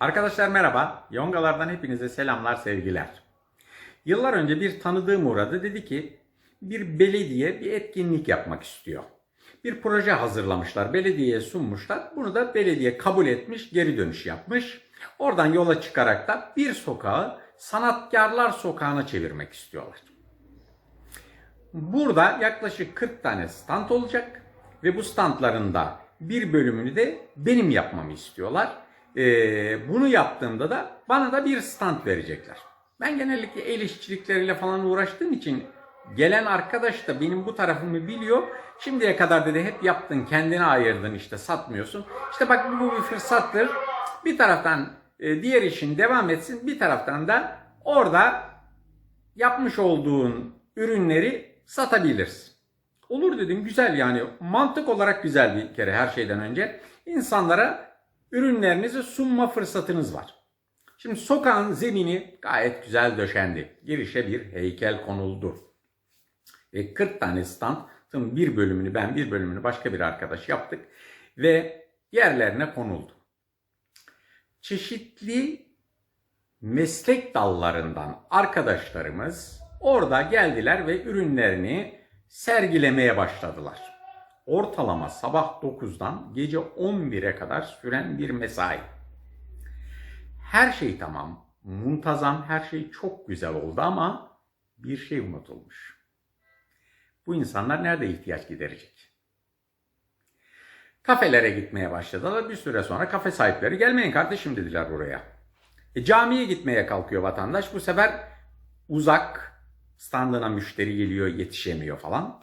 Arkadaşlar merhaba. Yongalardan hepinize selamlar, sevgiler. Yıllar önce bir tanıdığım uğradı. Dedi ki bir belediye bir etkinlik yapmak istiyor. Bir proje hazırlamışlar, belediyeye sunmuşlar. Bunu da belediye kabul etmiş, geri dönüş yapmış. Oradan yola çıkarak da bir sokağı sanatkarlar sokağına çevirmek istiyorlar. Burada yaklaşık 40 tane stand olacak ve bu standlarında bir bölümünü de benim yapmamı istiyorlar. Ee, bunu yaptığımda da bana da bir stand verecekler. Ben genellikle el işçilikleriyle falan uğraştığım için gelen arkadaş da benim bu tarafımı biliyor. Şimdiye kadar dedi hep yaptın kendine ayırdın işte satmıyorsun. İşte bak bu bir fırsattır. Bir taraftan e, diğer işin devam etsin bir taraftan da orada yapmış olduğun ürünleri satabilirsin. Olur dedim güzel yani mantık olarak güzel bir kere her şeyden önce. insanlara ürünlerinizi sunma fırsatınız var. Şimdi sokağın zemini gayet güzel döşendi. Girişe bir heykel konuldu. Ve 40 tane standın bir bölümünü ben bir bölümünü başka bir arkadaş yaptık. Ve yerlerine konuldu. Çeşitli meslek dallarından arkadaşlarımız orada geldiler ve ürünlerini sergilemeye başladılar. Ortalama sabah 9'dan gece 11'e kadar süren bir mesai. Her şey tamam, muntazam, her şey çok güzel oldu ama bir şey unutulmuş. Bu insanlar nerede ihtiyaç giderecek? Kafelere gitmeye başladılar. Bir süre sonra kafe sahipleri gelmeyin kardeşim dediler buraya. E, camiye gitmeye kalkıyor vatandaş. Bu sefer uzak standına müşteri geliyor yetişemiyor falan.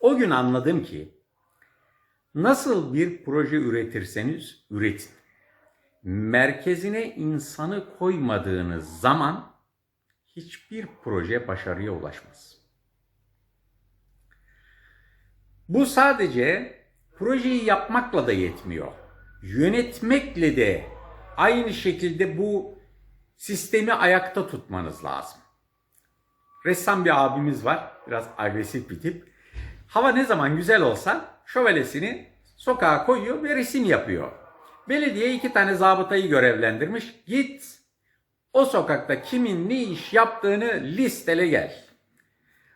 O gün anladım ki nasıl bir proje üretirseniz üretin. Merkezine insanı koymadığınız zaman hiçbir proje başarıya ulaşmaz. Bu sadece projeyi yapmakla da yetmiyor. Yönetmekle de aynı şekilde bu sistemi ayakta tutmanız lazım. Ressam bir abimiz var. Biraz agresif bir tip. Hava ne zaman güzel olsa şövalesini sokağa koyuyor ve resim yapıyor. Belediye iki tane zabıtayı görevlendirmiş. Git o sokakta kimin ne iş yaptığını listele gel.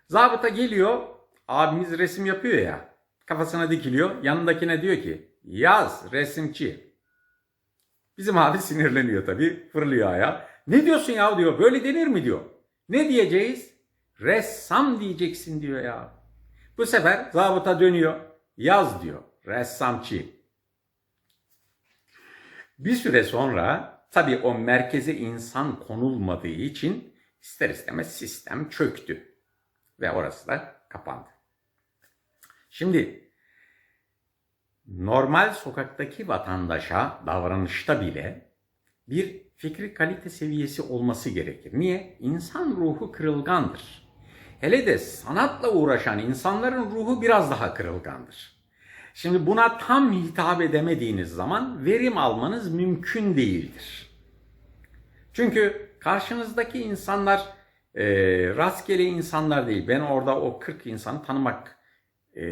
Zabıta geliyor. Abimiz resim yapıyor ya. Kafasına dikiliyor. Yanındakine diyor ki yaz resimçi. Bizim abi sinirleniyor tabii. Fırlıyor ayağa. Ne diyorsun ya diyor. Böyle denir mi diyor. Ne diyeceğiz? Ressam diyeceksin diyor ya. Bu sefer zabıta dönüyor. Yaz diyor. Ressamçı. Bir süre sonra tabii o merkeze insan konulmadığı için ister istemez sistem çöktü. Ve orası da kapandı. Şimdi normal sokaktaki vatandaşa davranışta bile bir fikri kalite seviyesi olması gerekir. Niye? İnsan ruhu kırılgandır. Hele de sanatla uğraşan insanların ruhu biraz daha kırılgandır. Şimdi buna tam hitap edemediğiniz zaman verim almanız mümkün değildir. Çünkü karşınızdaki insanlar e, rastgele insanlar değil. Ben orada o 40 insanı tanımak e,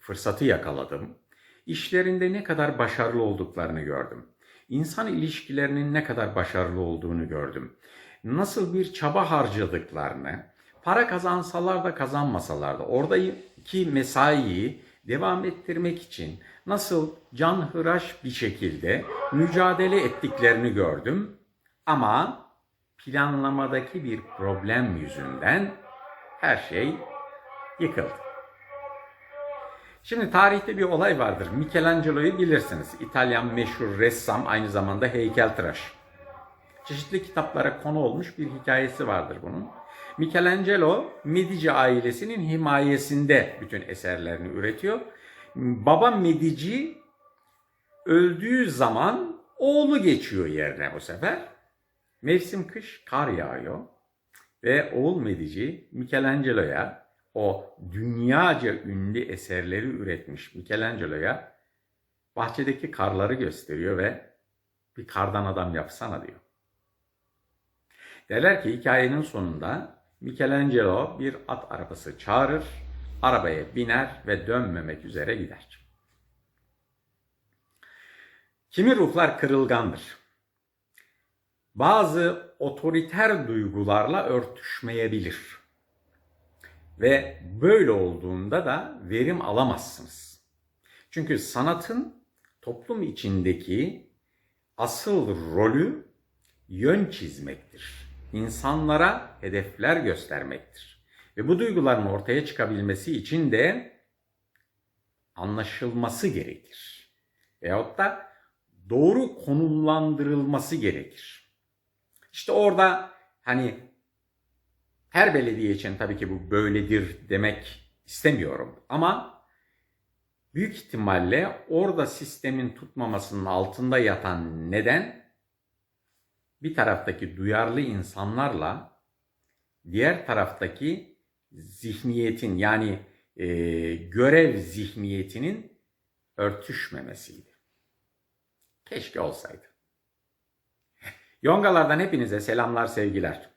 fırsatı yakaladım. İşlerinde ne kadar başarılı olduklarını gördüm. İnsan ilişkilerinin ne kadar başarılı olduğunu gördüm. Nasıl bir çaba harcadıklarını, para kazansalar da kazanmasalar da oradaki mesaiyi devam ettirmek için nasıl canhıraş bir şekilde mücadele ettiklerini gördüm. Ama planlamadaki bir problem yüzünden her şey yıkıldı. Şimdi tarihte bir olay vardır. Michelangelo'yu bilirsiniz. İtalyan meşhur ressam, aynı zamanda heykeltıraş. Çeşitli kitaplara konu olmuş bir hikayesi vardır bunun. Michelangelo Medici ailesinin himayesinde bütün eserlerini üretiyor. Baba Medici öldüğü zaman oğlu geçiyor yerine bu sefer. Mevsim kış kar yağıyor ve oğul Medici Michelangelo'ya o dünyaca ünlü eserleri üretmiş Michelangelo'ya bahçedeki karları gösteriyor ve bir kardan adam yapsana diyor. Derler ki hikayenin sonunda Michelangelo bir at arabası çağırır, arabaya biner ve dönmemek üzere gider. Kimi ruhlar kırılgandır. bazı otoriter duygularla örtüşmeyebilir. Ve böyle olduğunda da verim alamazsınız. Çünkü sanatın toplum içindeki asıl rolü yön çizmektir. İnsanlara hedefler göstermektir. Ve bu duyguların ortaya çıkabilmesi için de anlaşılması gerekir. Veyahut da doğru konumlandırılması gerekir. İşte orada hani her belediye için tabii ki bu böyledir demek istemiyorum ama büyük ihtimalle orada sistemin tutmamasının altında yatan neden bir taraftaki duyarlı insanlarla diğer taraftaki zihniyetin yani e, görev zihniyetinin örtüşmemesiydi. Keşke olsaydı. Yongalardan hepinize selamlar sevgiler.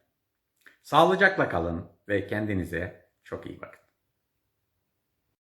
Sağlıcakla kalın ve kendinize çok iyi bakın.